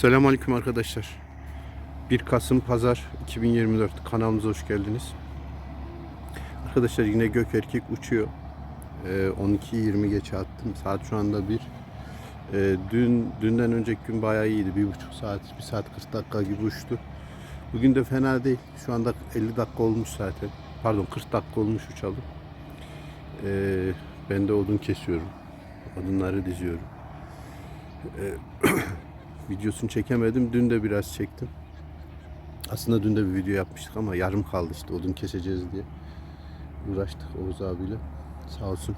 Selamünaleyküm arkadaşlar. 1 Kasım Pazar 2024 kanalımıza hoş geldiniz. Arkadaşlar yine gök erkek uçuyor. Ee, 12.20 geçe attım. Saat şu anda 1. Ee, dün dünden önceki gün bayağı iyiydi. Bir buçuk saat, bir saat 40 dakika gibi uçtu. Bugün de fena değil. Şu anda 50 dakika olmuş zaten. Pardon 40 dakika olmuş uçalım. Ee, ben de odun kesiyorum. Odunları diziyorum. Videosunu çekemedim. Dün de biraz çektim. Aslında dün de bir video yapmıştık ama yarım kaldı işte odun keseceğiz diye. Uğraştık Oğuz abiyle. Sağ olsun.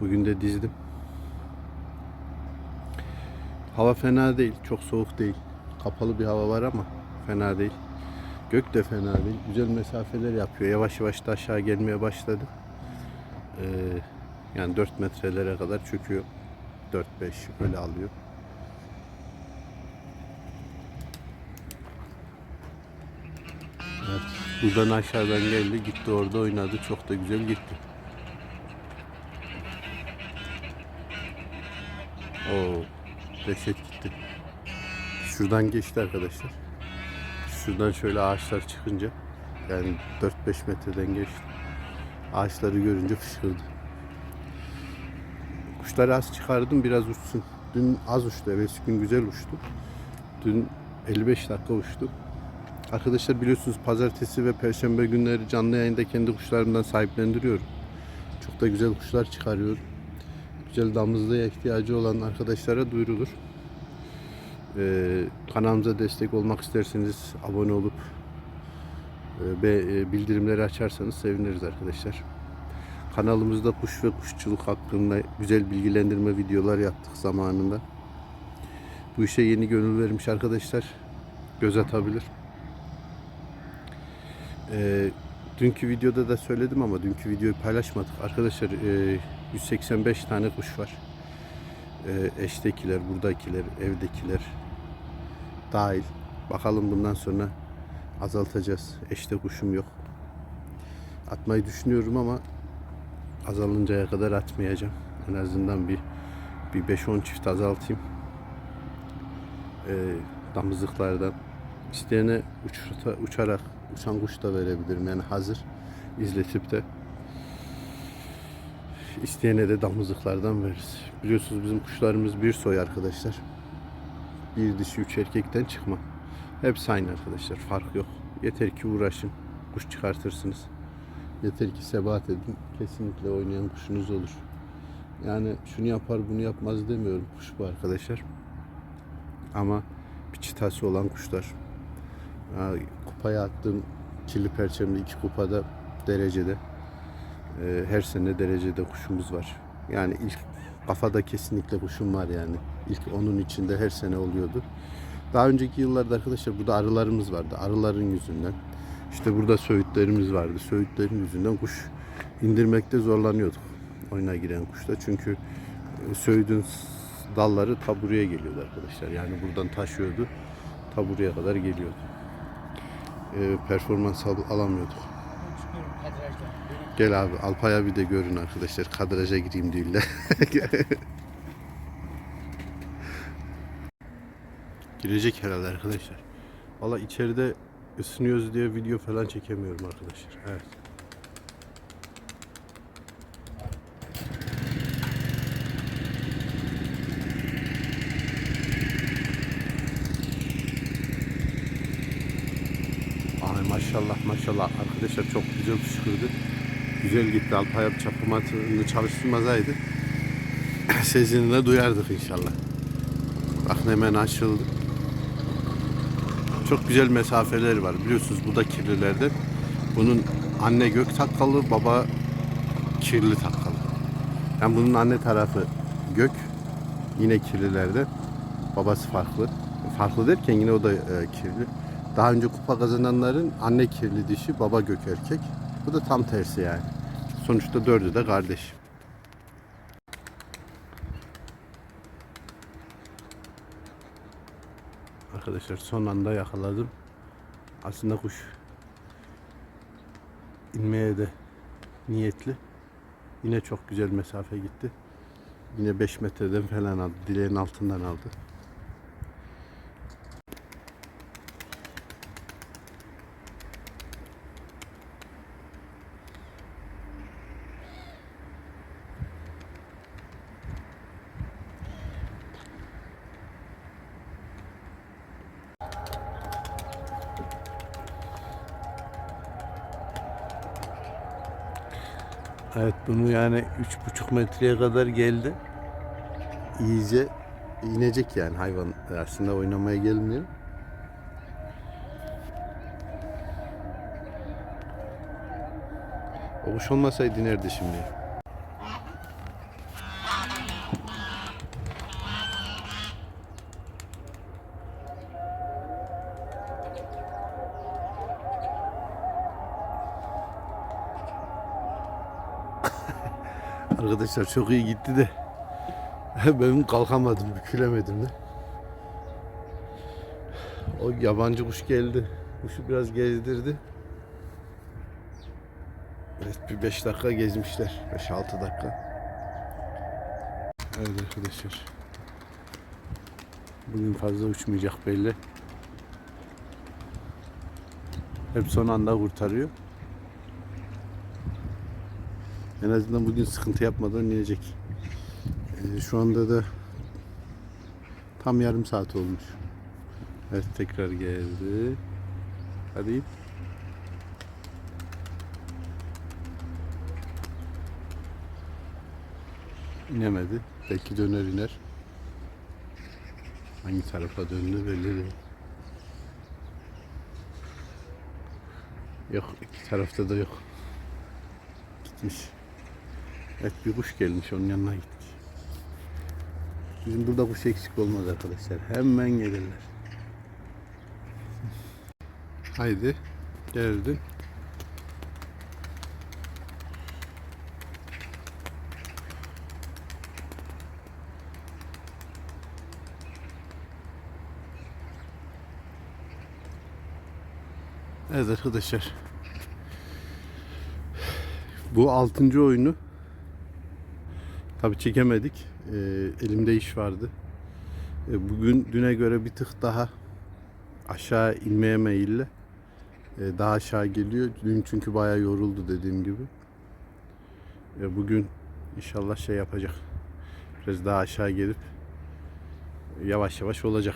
Bugün de dizdim. Hava fena değil. Çok soğuk değil. Kapalı bir hava var ama fena değil. Gök de fena değil. Güzel mesafeler yapıyor. Yavaş yavaş da aşağı gelmeye başladı. Ee, yani 4 metrelere kadar çöküyor. 4-5 öyle alıyor. Evet. Buradan aşağıdan geldi. Gitti orada oynadı. Çok da güzel gitti. Oo, dehşet gitti. Şuradan geçti arkadaşlar. Şuradan şöyle ağaçlar çıkınca yani 4-5 metreden geçti. Ağaçları görünce fışkırdı. Kuşları az çıkardım biraz uçsun. Dün az uçtu. Evet gün güzel uçtu. Dün 55 dakika uçtu. Arkadaşlar biliyorsunuz pazartesi ve perşembe günleri canlı yayında kendi kuşlarımdan sahiplendiriyorum. Çok da güzel kuşlar çıkarıyorum. Güzel damızlığa ihtiyacı olan arkadaşlara duyurulur. Ee, kanalımıza destek olmak isterseniz abone olup ve e, bildirimleri açarsanız seviniriz arkadaşlar. Kanalımızda kuş ve kuşçuluk hakkında güzel bilgilendirme videolar yaptık zamanında. Bu işe yeni gönül vermiş arkadaşlar göz atabilir. Ee, dünkü videoda da söyledim ama dünkü videoyu paylaşmadık. Arkadaşlar e, 185 tane kuş var. E, eştekiler, buradakiler, evdekiler dahil. Bakalım bundan sonra azaltacağız. Eşte kuşum yok. Atmayı düşünüyorum ama azalıncaya kadar atmayacağım. En azından bir bir 5-10 çift azaltayım. Ee, damızlıklardan. İsteyene uçurta, uçarak uçan da verebilirim. Yani hazır izletip de isteyene de damızlıklardan veririz. Biliyorsunuz bizim kuşlarımız bir soy arkadaşlar. Bir dişi üç erkekten çıkma. Hepsi aynı arkadaşlar. Fark yok. Yeter ki uğraşın. Kuş çıkartırsınız. Yeter ki sebat edin. Kesinlikle oynayan kuşunuz olur. Yani şunu yapar bunu yapmaz demiyorum kuş bu arkadaşlar. Ama bir çıtası olan kuşlar. Kupaya attığım kirli perçemli iki kupada derecede. Ee, her sene derecede kuşumuz var. Yani ilk kafada kesinlikle kuşum var yani. İlk onun içinde her sene oluyordu. Daha önceki yıllarda arkadaşlar burada arılarımız vardı. Arıların yüzünden. İşte burada söğütlerimiz vardı. Söğütlerin yüzünden kuş indirmekte zorlanıyorduk. Oyuna giren kuşta. Çünkü e, söğüdün dalları ta buraya geliyordu arkadaşlar. Yani buradan taşıyordu. Ta buraya kadar geliyordu. E, performans al- alamıyorduk. Gel abi Alpay'a bir de görün arkadaşlar. Kadraja gireyim değil de. Girecek herhalde arkadaşlar. Valla içeride ısınıyoruz diye video falan çekemiyorum arkadaşlar. Evet. Maşallah arkadaşlar çok güzel fışkırdı. Güzel gitti. Alpay çapımatını çalıştırmasaydı sesini de duyardık inşallah. Bakın hemen açıldı. Çok güzel mesafeleri var. Biliyorsunuz bu da kirlilerden. Bunun anne gök takkalı, baba kirli takkalı. Yani bunun anne tarafı gök, yine kirlilerden. Babası farklı. Farklı derken yine o da e, kirli. Daha önce kupa kazananların anne kirli dişi, baba gök erkek. Bu da tam tersi yani. Sonuçta dördü de kardeş. Arkadaşlar son anda yakaladım. Aslında kuş inmeye de niyetli. Yine çok güzel mesafe gitti. Yine 5 metreden falan aldı. Dileğin altından aldı. Evet bunu yani üç buçuk metreye kadar geldi. İyice inecek yani hayvan aslında oynamaya gelmiyor. O olmasaydı nerede şimdi? Arkadaşlar çok iyi gitti de ben kalkamadım, bükülemedim de. O yabancı kuş geldi. Kuşu biraz gezdirdi. Evet bir 5 dakika gezmişler. 5-6 dakika. Evet arkadaşlar. Bugün fazla uçmayacak belli. Hep son anda kurtarıyor. En azından bugün sıkıntı yapmadan inecek. Ee, şu anda da tam yarım saat olmuş. Evet tekrar geldi. Hadi in. İnemedi. Belki döner iner. Hangi tarafa döndü belli değil. Yok iki tarafta da yok. Gitmiş. Evet bir kuş gelmiş onun yanına gitmiş. Bizim burada kuş eksik olmaz arkadaşlar. Hemen gelirler. Haydi geldin. Evet arkadaşlar. Bu altıncı oyunu tabi çekemedik. Ee, elimde iş vardı. Ee, bugün düne göre bir tık daha aşağı inmeye meyilli. Ee, daha aşağı geliyor. Dün çünkü bayağı yoruldu dediğim gibi. Ee, bugün inşallah şey yapacak. Biraz daha aşağı gelip yavaş yavaş olacak.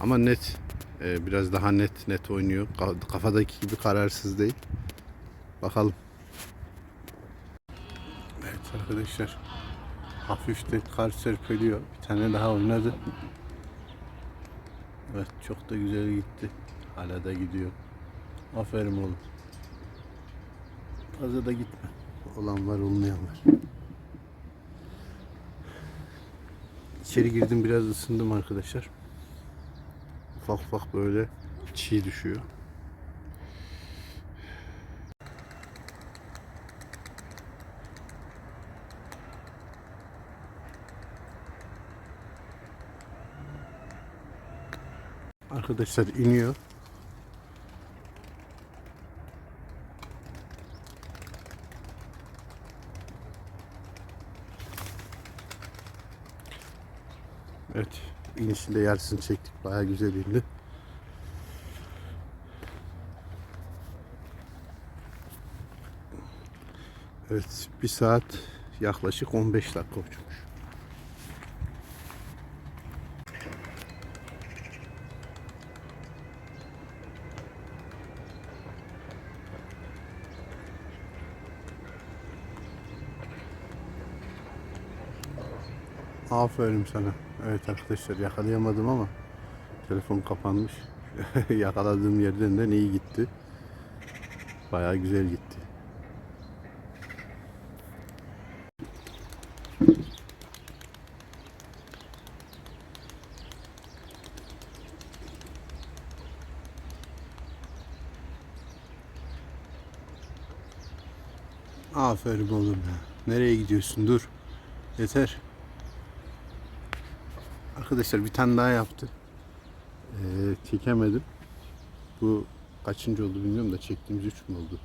Ama net e, biraz daha net net oynuyor. Ka- Kafadaki gibi kararsız değil. Bakalım. Arkadaşlar. Hafif de kar serpiliyor. Bir tane daha oynadı. Evet çok da güzel gitti. Hala da gidiyor. Aferin oğlum. Fazla da gitme. Olan var olmayan var. İçeri girdim biraz ısındım arkadaşlar. Ufak ufak böyle çiğ düşüyor. Arkadaşlar iniyor. Evet. inişinde yarısını çektik. Bayağı güzel indi. Evet. Bir saat yaklaşık 15 dakika uçmuş. Aferin sana. Evet arkadaşlar yakalayamadım ama telefon kapanmış. Yakaladığım yerden de iyi gitti. Bayağı güzel gitti. Aferin oğlum ya. Nereye gidiyorsun? Dur. Yeter. Arkadaşlar bir tane daha yaptı. Ee, çekemedim. Bu kaçıncı oldu bilmiyorum da çektiğimiz 3 mü oldu?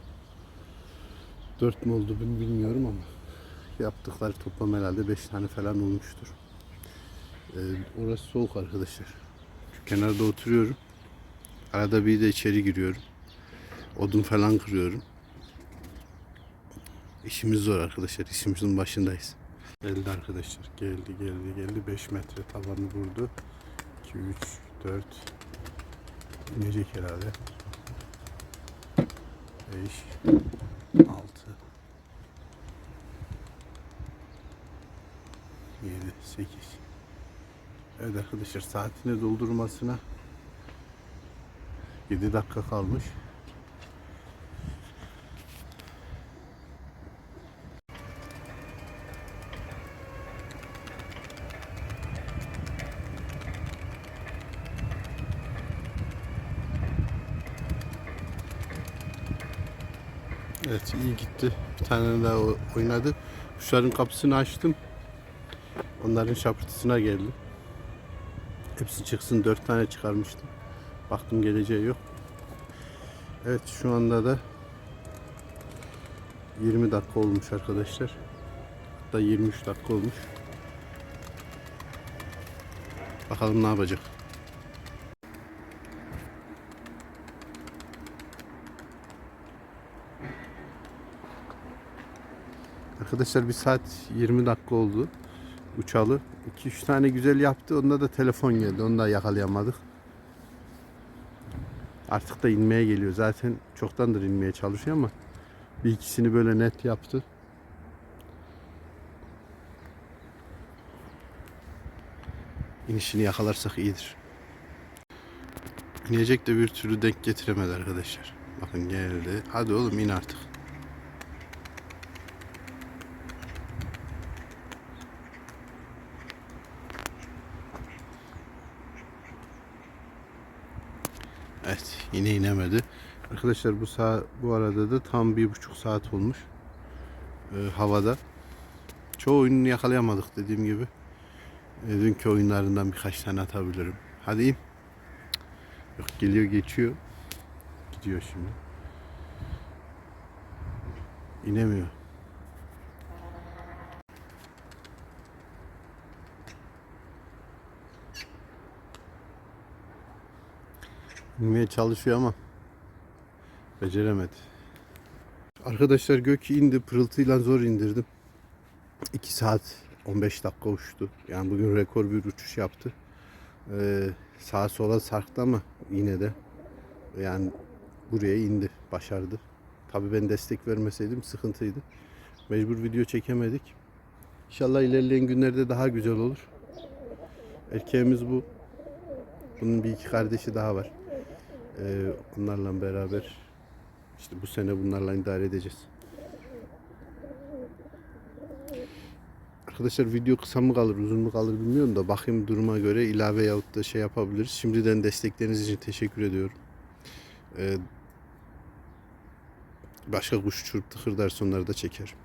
4 mü oldu bilmiyorum ama yaptıkları toplam herhalde 5 tane falan olmuştur. Ee, orası soğuk arkadaşlar. Şu kenarda oturuyorum. Arada bir de içeri giriyorum. Odun falan kırıyorum. İşimiz zor arkadaşlar. İşimizin başındayız. Geldi arkadaşlar. Geldi geldi geldi. 5 metre tavanı vurdu. 2, 3, 4 inecek herhalde. 5 6 7 8 Evet arkadaşlar saatini doldurmasına 7 dakika kalmış. Evet iyi gitti. Bir tane daha oynadı. Kuşların kapısını açtım. Onların şapırtısına geldim. Hepsi çıksın. Dört tane çıkarmıştım. Baktım geleceği yok. Evet şu anda da 20 dakika olmuş arkadaşlar. Hatta 23 dakika olmuş. Bakalım ne yapacak. Arkadaşlar bir saat 20 dakika oldu uçalı. 2-3 tane güzel yaptı. Onda da telefon geldi. Onu da yakalayamadık. Artık da inmeye geliyor. Zaten çoktandır inmeye çalışıyor ama bir ikisini böyle net yaptı. İnişini yakalarsak iyidir. İnecek de bir türlü denk getiremedi arkadaşlar. Bakın geldi. Hadi oğlum in artık. Evet yine inemedi. Arkadaşlar bu saat bu arada da tam bir buçuk saat olmuş ee, havada. Çoğu oyununu yakalayamadık dediğim gibi. Ee, dünkü oyunlarından birkaç tane atabilirim. Hadi in. Yok geliyor geçiyor. Gidiyor şimdi. İnemiyor. İnmeye çalışıyor ama beceremedi. Arkadaşlar gök indi. Pırıltıyla zor indirdim. 2 saat 15 dakika uçtu. Yani bugün rekor bir uçuş yaptı. Ee, sağa sola sarktı ama yine de yani buraya indi. Başardı. Tabii ben destek vermeseydim sıkıntıydı. Mecbur video çekemedik. İnşallah ilerleyen günlerde daha güzel olur. Erkeğimiz bu. Bunun bir iki kardeşi daha var. Ee, onlarla beraber işte bu sene bunlarla idare edeceğiz. Arkadaşlar video kısa mı kalır uzun mu kalır bilmiyorum da bakayım duruma göre ilave yahut da şey yapabiliriz. Şimdiden destekleriniz için teşekkür ediyorum. Ee, başka kuş uçurup tıkır derse onları da çekerim.